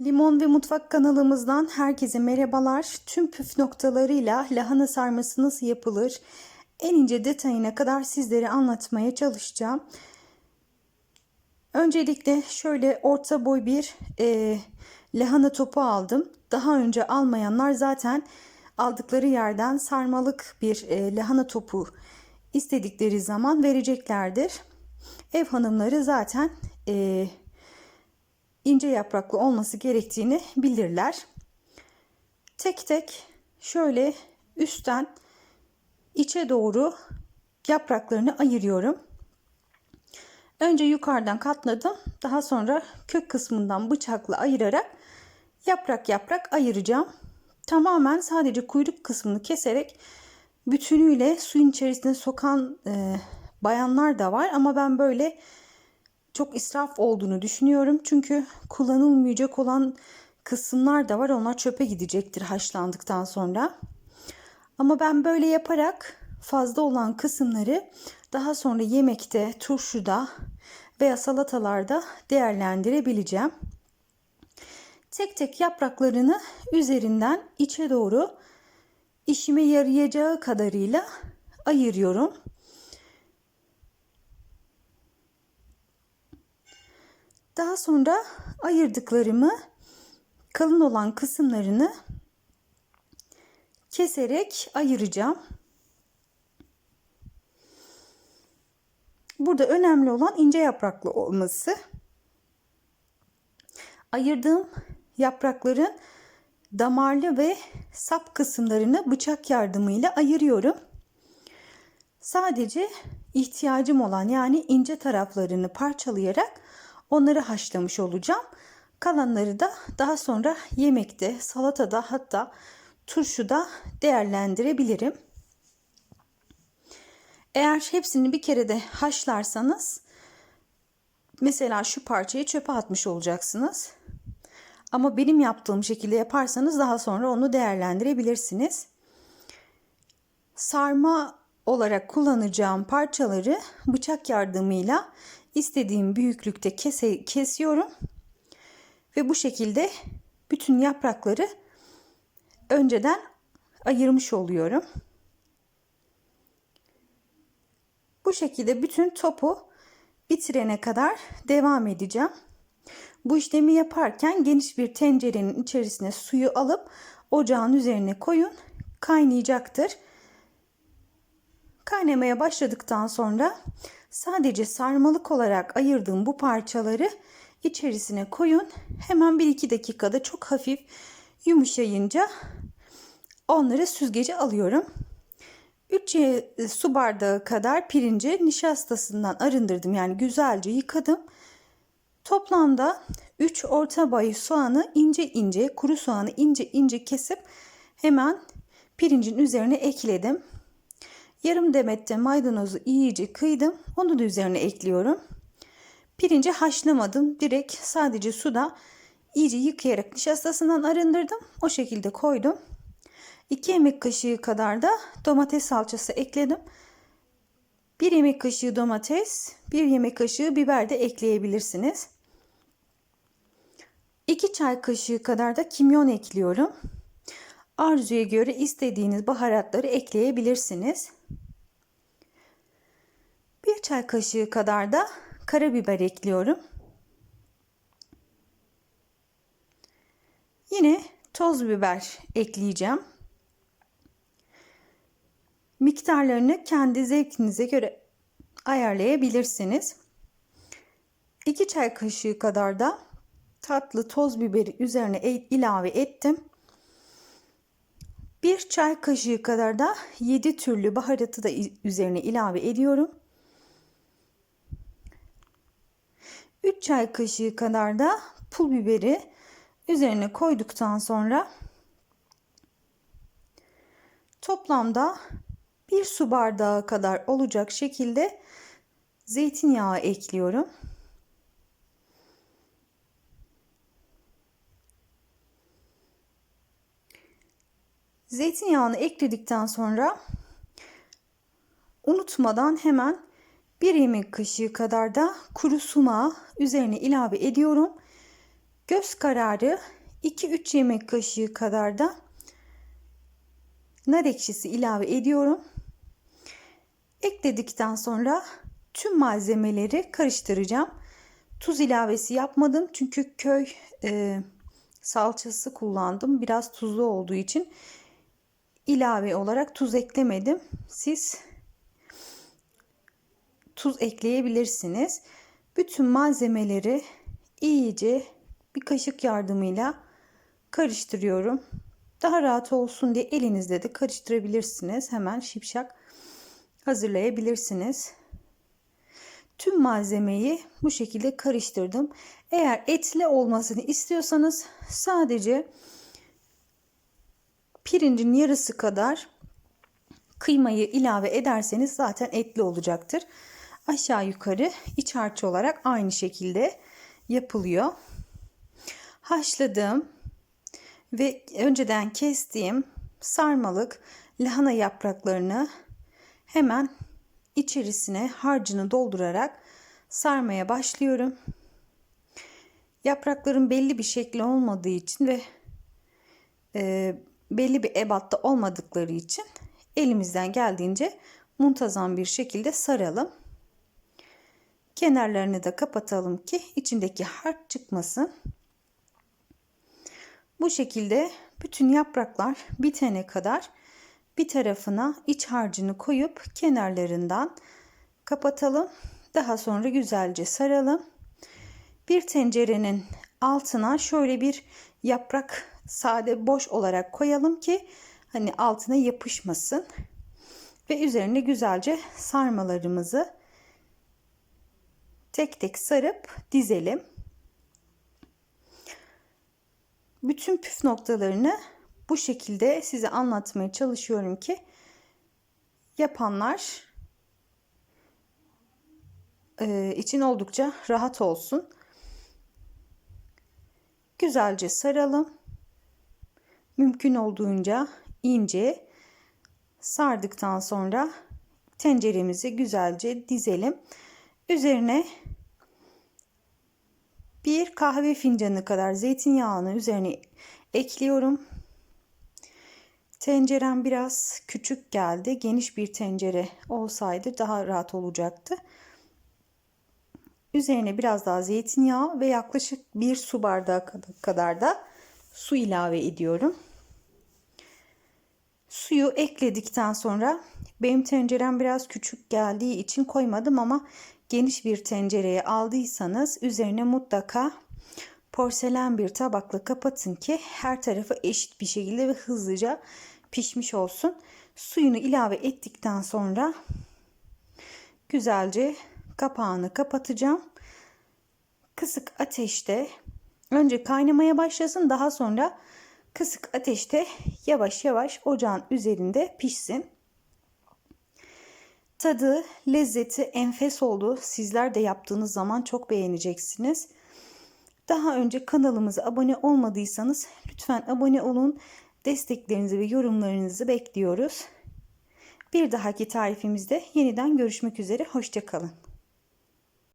Limon ve Mutfak kanalımızdan herkese merhabalar. Tüm püf noktalarıyla lahana sarması nasıl yapılır en ince detayına kadar sizlere anlatmaya çalışacağım. Öncelikle şöyle orta boy bir e, lahana topu aldım. Daha önce almayanlar zaten aldıkları yerden sarmalık bir e, lahana topu istedikleri zaman vereceklerdir. Ev hanımları zaten e, ince yapraklı olması gerektiğini bilirler. Tek tek şöyle üstten içe doğru yapraklarını ayırıyorum. Önce yukarıdan katladım. Daha sonra kök kısmından bıçakla ayırarak yaprak yaprak ayıracağım. Tamamen sadece kuyruk kısmını keserek bütünüyle suyun içerisine sokan e, bayanlar da var ama ben böyle çok israf olduğunu düşünüyorum. Çünkü kullanılmayacak olan kısımlar da var. Onlar çöpe gidecektir haşlandıktan sonra. Ama ben böyle yaparak fazla olan kısımları daha sonra yemekte, turşuda veya salatalarda değerlendirebileceğim. Tek tek yapraklarını üzerinden içe doğru işime yarayacağı kadarıyla ayırıyorum. Daha sonra ayırdıklarımı kalın olan kısımlarını keserek ayıracağım. Burada önemli olan ince yapraklı olması. Ayırdığım yaprakların damarlı ve sap kısımlarını bıçak yardımıyla ayırıyorum. Sadece ihtiyacım olan yani ince taraflarını parçalayarak onları haşlamış olacağım. Kalanları da daha sonra yemekte, salatada hatta turşuda değerlendirebilirim. Eğer hepsini bir kere de haşlarsanız mesela şu parçayı çöpe atmış olacaksınız. Ama benim yaptığım şekilde yaparsanız daha sonra onu değerlendirebilirsiniz. Sarma olarak kullanacağım parçaları bıçak yardımıyla istediğim büyüklükte kese, kesiyorum. Ve bu şekilde bütün yaprakları önceden ayırmış oluyorum. Bu şekilde bütün topu bitirene kadar devam edeceğim. Bu işlemi yaparken geniş bir tencerenin içerisine suyu alıp ocağın üzerine koyun. Kaynayacaktır. Kaynamaya başladıktan sonra sadece sarmalık olarak ayırdığım bu parçaları içerisine koyun. Hemen 1-2 dakikada çok hafif yumuşayınca onları süzgece alıyorum. 3 su bardağı kadar pirinci nişastasından arındırdım. Yani güzelce yıkadım. Toplamda 3 orta boy soğanı ince ince, kuru soğanı ince ince kesip hemen pirincin üzerine ekledim. Yarım demet de maydanozu iyice kıydım. Onu da üzerine ekliyorum. Pirinci haşlamadım. Direkt sadece suda iyice yıkayarak nişastasından arındırdım. O şekilde koydum. 2 yemek kaşığı kadar da domates salçası ekledim. 1 yemek kaşığı domates, 1 yemek kaşığı biber de ekleyebilirsiniz. 2 çay kaşığı kadar da kimyon ekliyorum. Arzuya göre istediğiniz baharatları ekleyebilirsiniz. 1 çay kaşığı kadar da karabiber ekliyorum. Yine toz biber ekleyeceğim. Miktarlarını kendi zevkinize göre ayarlayabilirsiniz. 2 çay kaşığı kadar da tatlı toz biberi üzerine ilave ettim. 1 çay kaşığı kadar da 7 türlü baharatı da üzerine ilave ediyorum. 3 çay kaşığı kadar da pul biberi üzerine koyduktan sonra toplamda 1 su bardağı kadar olacak şekilde zeytinyağı ekliyorum. Zeytinyağını ekledikten sonra unutmadan hemen 1 yemek kaşığı kadar da kuru sumağı üzerine ilave ediyorum. Göz kararı 2-3 yemek kaşığı kadar da nar ekşisi ilave ediyorum. Ekledikten sonra tüm malzemeleri karıştıracağım. Tuz ilavesi yapmadım çünkü köy e, salçası kullandım. Biraz tuzlu olduğu için ilave olarak tuz eklemedim. Siz tuz ekleyebilirsiniz. Bütün malzemeleri iyice bir kaşık yardımıyla karıştırıyorum. Daha rahat olsun diye elinizde de karıştırabilirsiniz. Hemen şipşak hazırlayabilirsiniz. Tüm malzemeyi bu şekilde karıştırdım. Eğer etli olmasını istiyorsanız sadece pirincin yarısı kadar kıymayı ilave ederseniz zaten etli olacaktır. Aşağı yukarı iç harç olarak aynı şekilde yapılıyor. Haşladığım ve önceden kestiğim sarmalık lahana yapraklarını hemen içerisine harcını doldurarak sarmaya başlıyorum. Yaprakların belli bir şekli olmadığı için ve e, belli bir ebatta olmadıkları için elimizden geldiğince muntazam bir şekilde saralım. Kenarlarını da kapatalım ki içindeki harç çıkmasın. Bu şekilde bütün yapraklar bitene kadar bir tarafına iç harcını koyup kenarlarından kapatalım. Daha sonra güzelce saralım. Bir tencerenin altına şöyle bir yaprak sade boş olarak koyalım ki hani altına yapışmasın. Ve üzerine güzelce sarmalarımızı tek tek sarıp dizelim. Bütün püf noktalarını bu şekilde size anlatmaya çalışıyorum ki yapanlar e, için oldukça rahat olsun. Güzelce saralım. Mümkün olduğunca ince sardıktan sonra tenceremizi güzelce dizelim. Üzerine bir kahve fincanı kadar zeytinyağını üzerine ekliyorum. Tencerem biraz küçük geldi. Geniş bir tencere olsaydı daha rahat olacaktı. Üzerine biraz daha zeytinyağı ve yaklaşık bir su bardağı kadar da su ilave ediyorum. Suyu ekledikten sonra benim tencerem biraz küçük geldiği için koymadım ama geniş bir tencereye aldıysanız üzerine mutlaka porselen bir tabakla kapatın ki her tarafı eşit bir şekilde ve hızlıca pişmiş olsun. Suyunu ilave ettikten sonra güzelce kapağını kapatacağım. Kısık ateşte önce kaynamaya başlasın daha sonra kısık ateşte yavaş yavaş ocağın üzerinde pişsin. Tadı, lezzeti enfes oldu. Sizler de yaptığınız zaman çok beğeneceksiniz. Daha önce kanalımıza abone olmadıysanız lütfen abone olun. Desteklerinizi ve yorumlarınızı bekliyoruz. Bir dahaki tarifimizde yeniden görüşmek üzere. Hoşçakalın.